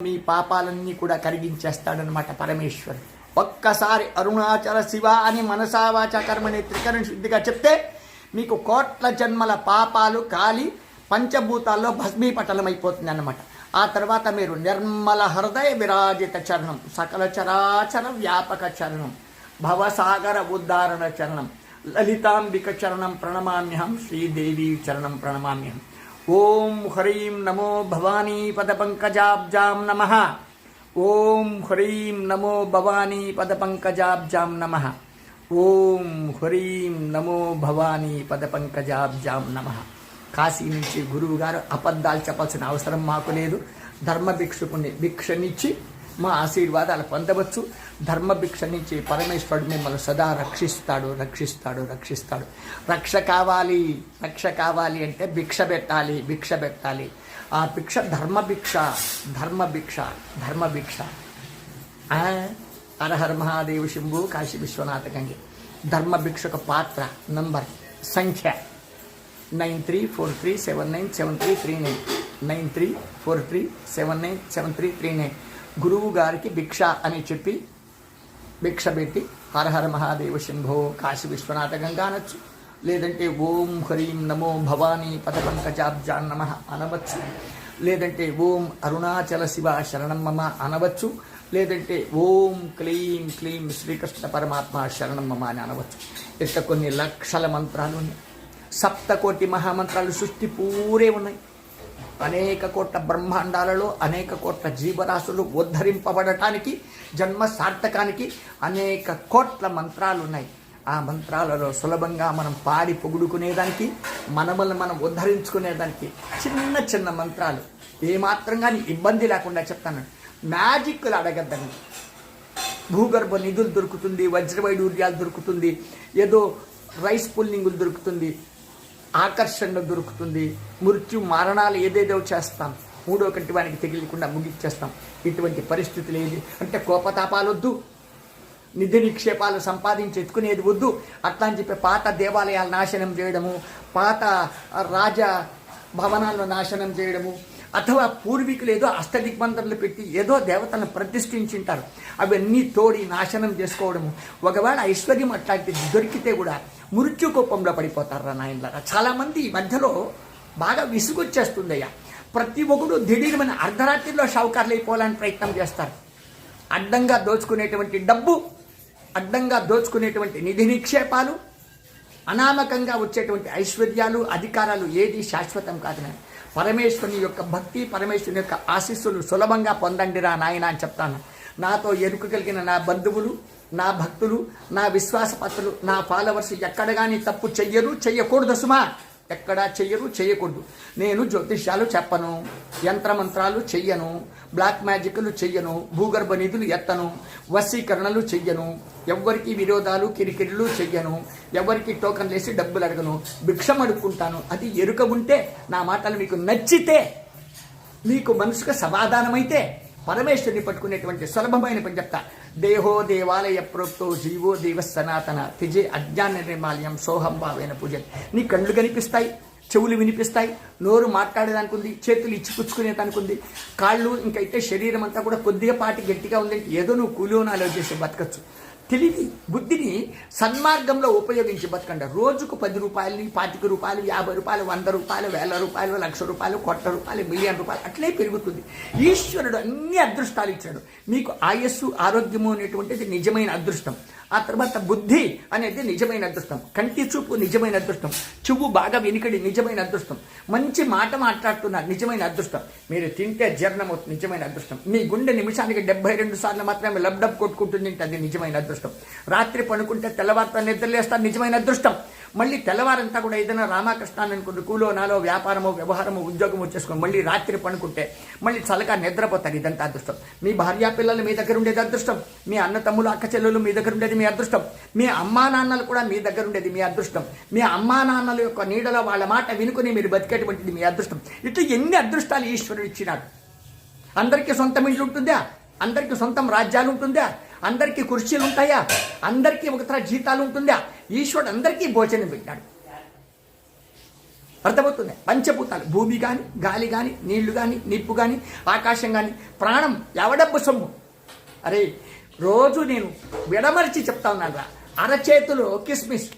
మీ పాపాలన్నీ కూడా కరిగించేస్తాడనమాట పరమేశ్వరుడు. ఒక్కసారి అరుణాచల శివ అని మనసావాచ కర్మని త్రికరణ శుద్ధిగా చెప్తే మీకు కోట్ల జన్మల పాపాలు కాలి పంచభూతాల్లో భస్మీపటలమైపోతుంది అనమాట ఆ తర్వాత మీరు నిర్మల హృదయ విరాజిత చరణం సకల చరాచర వ్యాపక చరణం భవసాగర ఉద్ధారణ చరణం లలితాంబిక చరణం ప్రణమామ్యహం శ్రీదేవి చరణం ప్రణమామ్యహం. ఓం హ్రీం నమో భవానీ పదపంకజాబ్జాం నమ. ఓం హ్రీం నమో భవానీ పదపంకజాబ్జాం నమ. ఓం హ్రీం నమో భవానీ పదపంకజాబ్జాం నమ. కాశీ నుంచి గురువుగారు అబద్ధాలు చెప్పాల్సిన అవసరం మాకు లేదు. ధర్మ భిక్షుకుని భిక్షనిచ్చి మా ఆశీర్వాదాలు పొందవచ్చు. ధర్మ భిక్ష నుంచి పరమేశ్వరుడు మిమ్మల్ని సదా రక్షిస్తాడు రక్షిస్తాడు రక్షిస్తాడు. రక్ష కావాలి రక్ష కావాలి అంటే భిక్ష పెట్టాలి భిక్ష పెట్టాలి. ఆ భిక్ష ధర్మభిక్ష ధర్మభిక్ష ధర్మ భిక్ష ధర్మ భిక్ష. ఆ, హరహర మహాదేవ శంభు కాశీ విశ్వనాథ గంగి. ధర్మ భిక్షక పాత్ర నంబర్ సంఖ్య nine three four three seven nine seven three three nine. Nine three four three seven nine seven three three nine. గురువు గారికి భిక్ష అని చెప్పి భిక్ష పెట్టి హరహర మహాదేవ శంభో కాశీ విశ్వనాథ గంగా అనొచ్చు లేదంటే ఓం హ్రీం నమో భవానీ పదపంకజాబ్జాన్ నమ అనవచ్చు. లేదంటే ఓం అరుణాచల శివ శరణం మమ అనవచ్చు. లేదంటే ఓం క్లీం క్లీం శ్రీకృష్ణ పరమాత్మ శరణం మమ అని అనవచ్చు. ఇట్లా కొన్ని లక్షల మంత్రాలు ఉన్నాయి. సప్తకోటి మహామంత్రాలు సృష్టి పూరే ఉన్నాయి. అనేక కోట్ల బ్రహ్మాండాలలో అనేక కోట్ల జీవరాశులు ఉద్ధరింపబడటానికి జన్మ సార్థకానికి అనేక కోట్ల మంత్రాలు ఉన్నాయి ఆ మంత్రాలలో సులభంగా మనం పాడి పొగుడుకునేదానికి మనమల్ని మనం ఉద్ధరించుకునేదానికి చిన్న చిన్న మంత్రాలు. ఏమాత్రం కానీ ఇబ్బంది లేకుండా చెప్తాను. మ్యాజిక్లు అడగద్దండి. భూగర్భ నిధులు దొరుకుతుంది వజ్రవైడూర్యాలు దొరుకుతుంది ఏదో రైస్ పుల్లింగులు దొరుకుతుంది ఆకర్షణ దొరుకుతుంది. మృత్యు మరణాలు ఏదేదో చేస్తాం. మూడో కంటి వానికి తెగిలకుండా ముగిచ్చేస్తాం ఇటువంటి పరిస్థితులు ఏది? అంటే కోపతాపాలు వద్దు నిధి నిక్షేపాలు సంపాదించి ఎత్తుకునేది వద్దు. అట్లా అని చెప్పి పాత దేవాలయాలు నాశనం చేయడము పాత రాజ భవనాలను నాశనం చేయడము అథవా పూర్వీకులు ఏదో అష్టదిగ్బంధనలు పెట్టి ఏదో దేవతలను ప్రతిష్ఠించింటారు. అవన్నీ తోడి నాశనం చేసుకోవడము. ఒకవేళ ఐశ్వర్యం అట్లాంటిది దొరికితే కూడా మృత్యు కోపంలో పడిపోతారా నాయనలారా? చాలామంది ఈ మధ్యలో బాగా విసుగొచ్చేస్తుందయ్యా. ప్రతి ఒక్కడు దిఢీరమైన అర్ధరాత్రిలో షావుకారులు అయిపోవాలని ప్రయత్నం చేస్తారు. అడ్డంగా దోచుకునేటువంటి డబ్బు అడ్డంగా దోచుకునేటువంటి నిధి నిక్షేపాలు అనామకంగా వచ్చేటువంటి ఐశ్వర్యాలు అధికారాలు ఏది శాశ్వతం కాదు నేను పరమేశ్వరుని యొక్క భక్తి పరమేశ్వరుని యొక్క ఆశీస్సులు సులభంగా పొందండిరా నాయన అని చెప్తాను. నాతో ఎరుక కలిగిన నా బంధువులు నా భక్తులు నా విశ్వాసపత్రులు నా ఫాలోవర్స్ ఎక్కడ కానీ తప్పు చెయ్యరు చెయ్యకూడదు సుమా. ఎక్కడా చెయ్యరు చేయకూడదు నేను జ్యోతిష్యాలు చెప్పను యంత్రమంత్రాలు చెయ్యను బ్లాక్ మ్యాజిక్లు చెయ్యను భూగర్భ నిధులు ఎత్తను వశీకరణలు చెయ్యను ఎవ్వరికి విరోధాలు కిరికిరిలు చెయ్యను ఎవరికి టోకన్లు వేసి డబ్బులు అడగను భిక్షం అడుక్కుంటాను. అది ఎరుక ఉంటే నా మాటలు మీకు నచ్చితే మీకు మనసుకు సమాధానమైతే పరమేశ్వరుని పట్టుకునేటువంటి సులభమైన పని చెప్తా. దేహో దేవాలయ ప్రోక్తో జీవో దేవ సనాతన. తిజే అజ్ఞాన నిర్మాల్యం సోహం భావైన పూజ. నీ కళ్ళు కనిపిస్తాయి చెవులు వినిపిస్తాయి నోరు మాట్లాడేదానికి ఉంది చేతులు ఇచ్చి పుచ్చుకునేదానికి ఉంది కాళ్ళు ఇంకైతే శరీరం అంతా కూడా కొద్దిగా పాటి గట్టిగా ఉంది. ఏదో నువ్వు కూలియోనాలో చేసి బతకచ్చు. తెలివి బుద్ధిని సన్మార్గంలో ఉపయోగించి బతకండి. రోజుకు పది రూపాయలని పాతిక రూపాయలు యాభై రూపాయలు వంద రూపాయలు వేల రూపాయలు లక్ష రూపాయలు కోట్ల రూపాయలు మిలియన్ రూపాయలు అట్లే పెరుగుతుంది. ఈశ్వరుడు అన్ని అదృష్టాలు ఇచ్చాడు. మీకు ఆయస్సు ఆరోగ్యము అనేటువంటిది నిజమైన అదృష్టం. ఆ తర్వాత బుద్ధి అనేది నిజమైన అదృష్టం. కంటి చూపు నిజమైన అదృష్టం. చెవు బాగా వెనుకడి నిజమైన అదృష్టం. మంచి మాట మాట్లాడుతున్నారు నిజమైన అదృష్టం. మీరు తింటే జీర్ణమవుతుంది నిజమైన అదృష్టం. మీ గుండె నిమిషానికి డెబ్బై రెండు సార్లు మాత్రమే లబ్డబ్ కొట్టుకుంటుంది అంటే అది నిజమైన అదృష్టం. రాత్రి పడుకుంటే తెల్లవారుతో నిద్రలేస్తారు నిజమైన అదృష్టం. మళ్ళీ తెల్లవారంతా కూడా ఏదైనా రామకృష్ణాన్ని అనుకుంటే కూలో నాలో వ్యాపారమో వ్యవహారమో ఉద్యోగం చేసుకొని మళ్ళీ రాత్రి పనుకుంటే మళ్ళీ చలగా నిద్రపోతారు ఇదంతా అదృష్టం. మీ భార్యా పిల్లలు మీ దగ్గర ఉండేది అదృష్టం. మీ అన్న తమ్ములు అక్క చెల్లెలు మీ దగ్గర ఉండేది మీ అదృష్టం. మీ అమ్మా నాన్నలు కూడా మీ దగ్గర ఉండేది మీ అదృష్టం. మీ అమ్మా నాన్నల యొక్క నీడలో వాళ్ళ మాట వినుకుని మీరు బతికేటువంటిది మీ అదృష్టం. ఇట్లా ఎన్ని అదృష్టాలు ఈశ్వరుడు ఇచ్చినాడు? అందరికీ సొంతం ఇల్లు ఉంటుందా? అందరికీ సొంతం రాజ్యాలు ఉంటుందా? అందరికీ కుర్చీలు ఉంటాయా? అందరికీ ఒకతర జీతాలు ఉంటుందా? ఈశ్వరుడు అందరికీ భోజనం పెట్టాడు. అర్థమవుతుంది? పంచభూతాలు. భూమి కానీ గాలి కానీ నీళ్ళు కానీ నిప్పు కానీ ఆకాశం కానీ ప్రాణం ఎవడబ్బు సొమ్ము? అరే రోజు నేను విడమరిచి చెప్తా ఉన్నాను రా అరచేతులు కిస్మిస్.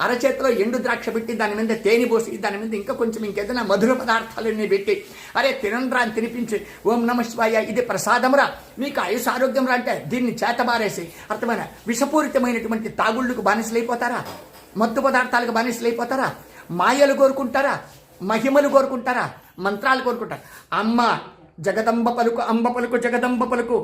అరచేతిలో ఎండు ద్రాక్ష పెట్టి దాని మీద తేనె పోసి దాని మీద ఇంకా కొంచెం ఇంకేదైనా మధుర పదార్థాలన్నీ పెట్టి అరే తినండ్రా అని తినిపించి ఓం నమ శివాయ ఇది ప్రసాదంరా మీకు ఆయుష్ ఆరోగ్యం రా అంటే దీన్ని చేతబారేసి అర్థమైన? విషపూరితమైనటువంటి తాగుళ్ళకు బానిసలైపోతారా? మత్తు పదార్థాలకు బానిసలైపోతారా? మాయలు కోరుకుంటారా? మహిమలు కోరుకుంటారా? మంత్రాలు కోరుకుంటారా? అమ్మ జగదంబ పలుకు అంబ పలుకు జగదంబ పలుకు.